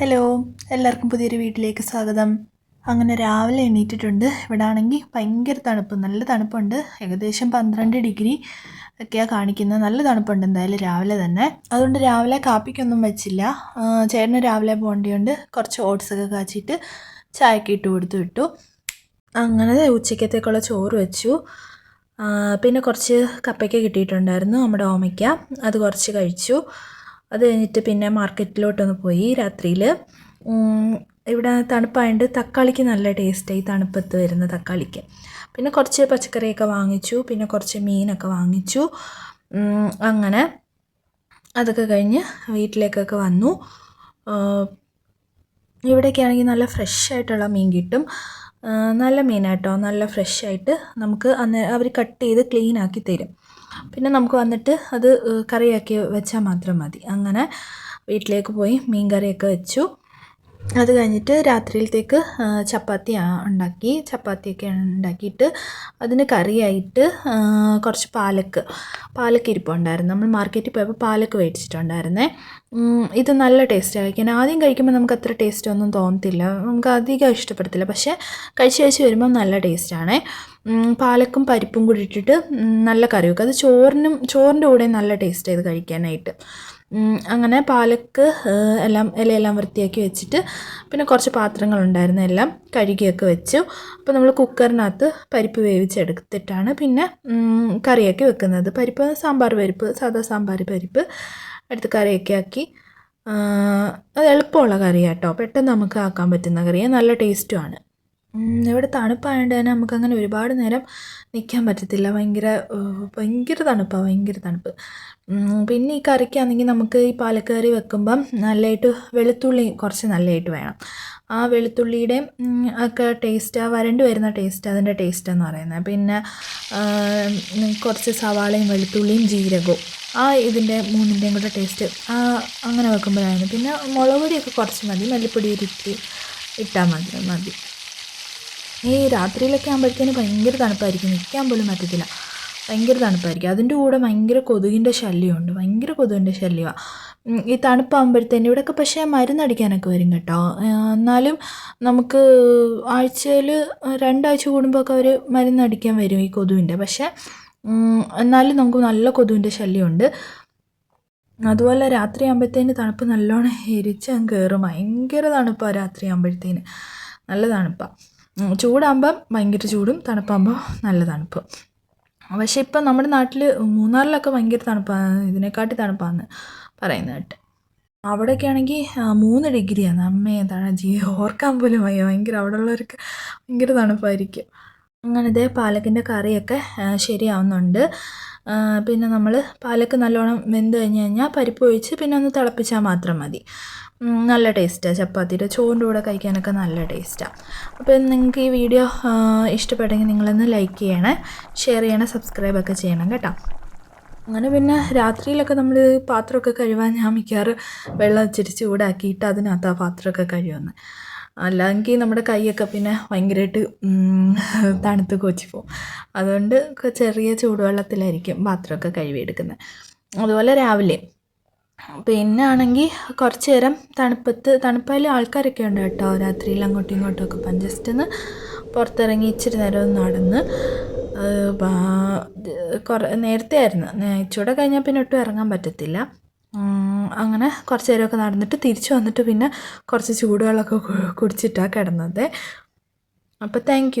Hello എല്ലാവർക്കും പുതിയൊരു വീട്ടിലേക്ക് സ്വാഗതം. അങ്ങനെ രാവിലെ എണീറ്റിട്ടുണ്ട്. ഇവിടെ ആണെങ്കിൽ ഭയങ്കര തണുപ്പ് നല്ല തണുപ്പുണ്ട്. ഏകദേശം പന്ത്രണ്ട് ഡിഗ്രി. ഒക്കെയാണ് കാണിക്കുന്നത് നല്ല തണുപ്പുണ്ട് എന്തായാലും രാവിലെ തന്നെ. അതുകൊണ്ട് രാവിലെ കാപ്പിക്കൊന്നും വെച്ചില്ല. ചേട്ടന് രാവിലെ പോകേണ്ടതുകൊണ്ട് കുറച്ച് ഓട്സ് ഒക്കെ കാച്ചിട്ട് ചായക്ക് ഇട്ട് കൊടുത്തു വിട്ടു. അങ്ങനെ ഉച്ചക്കത്തേക്കുള്ള ചോറ് വെച്ചു. പിന്നെ കുറച്ച് കപ്പയ്ക്ക കിട്ടിയിട്ടുണ്ടായിരുന്നു നമ്മുടെ ഓമയ്ക്ക. അത് കുറച്ച് കഴിച്ചു. അത് കഴിഞ്ഞിട്ട് പിന്നെ മാർക്കറ്റിലോട്ടൊന്ന് പോയി രാത്രിയിൽ ഇവിടെ തണുപ്പായതുകൊണ്ട് തക്കാളിക്ക് നല്ല ടേസ്റ്റായി തണുപ്പത്ത് വരുന്ന തക്കാളിക്ക്. പിന്നെ കുറച്ച് പച്ചക്കറിയൊക്കെ വാങ്ങിച്ചു പിന്നെ കുറച്ച് മീനൊക്കെ വാങ്ങിച്ചു. അങ്ങനെ അതൊക്കെ കഴിഞ്ഞ് വീട്ടിലേക്കൊക്കെ വന്നു. ഇവിടെയൊക്കെ ആണെങ്കിൽ നല്ല ഫ്രഷ് ആയിട്ടുള്ള മീൻ കിട്ടും. നല്ല മീനാട്ടോ നല്ല ഫ്രഷ് ആയിട്ട് നമുക്ക് അന്ന് അവർ കട്ട് ചെയ്ത് ക്ലീൻ ആക്കി തരും. പിന്നെ നമുക്ക് വന്നിട്ട് അത് കറിയാക്കി വെച്ചാൽ മാത്രം മതി. അങ്ങനെ വീട്ടിലേക്ക് പോയി മീൻ കറിയൊക്കെ വെച്ചു. അത് കഴിഞ്ഞിട്ട് രാത്രിയിലത്തേക്ക് ചപ്പാത്തി ഉണ്ടാക്കി ചപ്പാത്തിയൊക്കെ ഉണ്ടാക്കിയിട്ട് അതിന് കറിയായിട്ട് കുറച്ച് പാലക്ക് പാലക്ക് ഇരിപ്പുണ്ടായിരുന്നു നമ്മൾ മാർക്കറ്റിൽ പോയപ്പോൾ പാലക്ക് മേടിച്ചിട്ടുണ്ടായിരുന്നേ. ഇത് നല്ല ടേസ്റ്റ് കഴിക്കാൻ. ആദ്യം കഴിക്കുമ്പോൾ നമുക്ക് അത്ര ടേസ്റ്റ് ഒന്നും തോന്നത്തില്ല. നമുക്ക് അധികം ഇഷ്ടപ്പെടത്തില്ല. പക്ഷേ കഴിച്ച് കഴിച്ച് വരുമ്പോൾ നല്ല ടേസ്റ്റാണേ പാലക്കും പരിപ്പും കൂടി ഇട്ടിട്ട് നല്ല കറി വെക്കും അത് ചോറിനും ചോറിന്റെ കൂടെ നല്ല ടേസ്റ്റ് ചെയ്ത് കഴിക്കാനായിട്ട്. അങ്ങനെ പാലക്ക് എല്ലാം ഇലയെല്ലാം വൃത്തിയാക്കി വെച്ചിട്ട് പിന്നെ കുറച്ച് പാത്രങ്ങളുണ്ടായിരുന്നു എല്ലാം കഴുകിയൊക്കെ വെച്ചു. അപ്പോൾ നമ്മൾ കുക്കറിനകത്ത് പരിപ്പ് വേവിച്ചെടുത്തിട്ടാണ് പിന്നെ കറിയാക്കി വെക്കുന്നത്. പരിപ്പ് സാമ്പാർ പരിപ്പ് സാധാ സാമ്പാർ പരിപ്പ് എടുത്ത് കറിയൊക്കെ ആക്കി. അത് എളുപ്പമുള്ള കറിയാട്ടോ. പെട്ടെന്ന് നമുക്ക് ആക്കാൻ പറ്റുന്ന കറിയാണ് നല്ല ടേസ്റ്റുമാണ് ഇവിടെ തണുപ്പായതുകൊണ്ട് തന്നെ നമുക്കങ്ങനെ ഒരുപാട് നേരം നിൽക്കാൻ പറ്റത്തില്ല. ഭയങ്കര ഭയങ്കര തണുപ്പാണ് ഭയങ്കര തണുപ്പ്. പിന്നെ ഈ കറിക്കാണെങ്കിൽ നമുക്ക് ഈ പാലക്കറി വെക്കുമ്പം നല്ലതായിട്ട് വെളുത്തുള്ളി കുറച്ച് നല്ലതായിട്ട് വേണം. ആ വെളുത്തുള്ളിയുടെ ഒക്കെ ടേസ്റ്റ് ആ വരണ്ട് വരുന്ന ടേസ്റ്റ് അതിന്റെ ടേസ്റ്റ് എന്ന് പറയുന്നത്. പിന്നെ കുറച്ച് സവാളയും വെളുത്തുള്ളിയും ജീരകവും. ആ ഇതിന്റെ മൂന്നിന്റെയും കൂടെ ടേസ്റ്റ് അങ്ങനെ വെക്കുമ്പോഴാണ്. പിന്നെ മുളക് പൊടിയൊക്കെ കുറച്ച് മതി. മല്ലിപ്പൊടി ഇരിത്തി ഇട്ടാൽ മതി മതി. ഈ രാത്രിയിലൊക്കെ ആകുമ്പോഴത്തേന് ഭയങ്കര തണുപ്പായിരിക്കും. നിൽക്കാൻ പോലും പറ്റത്തില്ല. ഭയങ്കര തണുപ്പായിരിക്കും. അതിന്റെ കൂടെ ഭയങ്കര കൊതുകിന്റെ ശല്യമുണ്ട്. ഭയങ്കര കൊതുകിന്റെ ശല്യമാണ് ഈ തണുപ്പാകുമ്പോഴത്തേന് ഇവിടെയൊക്കെ പക്ഷേ മരുന്നടിക്കാനൊക്കെ വരും കേട്ടോ. എന്നാലും നമുക്ക് ആഴ്ചയിൽ രണ്ടാഴ്ച കൂടുമ്പോഴൊക്കെ അവർ മരുന്നടിക്കാൻ വരും ഈ കൊതുവിന്റെ പക്ഷേ എന്നാലും നമുക്ക് നല്ല കൊതുവിന്റെ ശല്യമുണ്ട്. അതുപോലെ രാത്രി ആകുമ്പോഴത്തേന് തണുപ്പ് നല്ലോണം എരിച്ചങ്ങ് കയറും. ഭയങ്കര തണുപ്പാണ് രാത്രി ആകുമ്പോഴത്തേന് നല്ല തണുപ്പാണ് ചൂടാകുമ്പം ഭയങ്കര ചൂടും തണുപ്പാകുമ്പോൾ നല്ല തണുപ്പ്. പക്ഷേ ഇപ്പം നമ്മുടെ നാട്ടിൽ മൂന്നാറിലൊക്കെ ഭയങ്കര തണുപ്പാണ് ഇതിനെക്കാട്ടി തണുപ്പാന്ന് പറയുന്നത് കേട്ട്. അവിടെയൊക്കെ ആണെങ്കിൽ മൂന്ന് ഡിഗ്രിയാണ്. അമ്മേ എന്താണ് ജീ ഓർക്കാൻ പോലും വയ്യ. ഭയങ്കര അവിടെ ഉള്ളവർക്ക് ഭയങ്കര തണുപ്പായിരിക്കും. അങ്ങനെ ഇതേ പാലക്കിന്റെ കറിയൊക്കെ ശരിയാവുന്നുണ്ട്. പിന്നെ നമ്മൾ പാലക്ക് നല്ലോണം വെന്ത് കഴിഞ്ഞ് കഴിഞ്ഞാൽ പരിപ്പ് ഒഴിച്ച് പിന്നെ ഒന്ന് തിളപ്പിച്ചാൽ മാത്രം മതി. നല്ല ടേസ്റ്റാണ് ചപ്പാത്തിയുടെ ചോറിന്റെ കൂടെ കഴിക്കാനൊക്കെ നല്ല ടേസ്റ്റാണ് അപ്പോൾ നിങ്ങൾക്ക് ഈ വീഡിയോ ഇഷ്ടപ്പെട്ടെങ്കിൽ നിങ്ങളൊന്ന് ലൈക്ക് ചെയ്യണേ. ഷെയർ ചെയ്യണേ സബ്സ്ക്രൈബൊക്കെ ചെയ്യണം കേട്ടോ. അങ്ങനെ പിന്നെ രാത്രിയിലൊക്കെ നമ്മൾ പാത്രമൊക്കെ കഴുകാൻ ഞാൻ മിക്കാറ് വെള്ളം ഇച്ചിരി ചൂടാക്കിയിട്ട് അതിനകത്ത് ആ പാത്രമൊക്കെ കഴുകുന്നത് അല്ലെങ്കിൽ നമ്മുടെ കൈയൊക്കെ പിന്നെ ഭയങ്കരമായിട്ട് തണുത്ത് കൊച്ചി പോകും അതുകൊണ്ട് ചെറിയ ചൂടുവെള്ളത്തിലായിരിക്കും പാത്രമൊക്കെ കഴുകിയെടുക്കുന്നത് അതുപോലെ രാവിലെ പിന്നെ ആണെങ്കിൽ കുറച്ച് നേരം തണുപ്പത്ത് തണുപ്പായാലും ആൾക്കാരൊക്കെ ഉണ്ട് കേട്ടോ. രാത്രിയിൽ അങ്ങോട്ടും ഇങ്ങോട്ടും ഒക്കെ അപ്പം ജസ്റ്റ് ഒന്ന് പുറത്തിറങ്ങി ഇച്ചിരി നേരം ഒന്ന് നടന്ന് കുറേ നേരത്തെ ആയിരുന്നു. ഇച്ചൂടെ കഴിഞ്ഞാൽ പിന്നെ ഒട്ടും ഇറങ്ങാൻ പറ്റത്തില്ല. അങ്ങനെ കുറച്ച് നേരമൊക്കെ നടന്നിട്ട് തിരിച്ചു വന്നിട്ട് പിന്നെ കുറച്ച് ചൂടുവെള്ളമൊക്കെ കുടിച്ചിട്ടാണ് കിടന്നത്. അപ്പോൾ താങ്ക്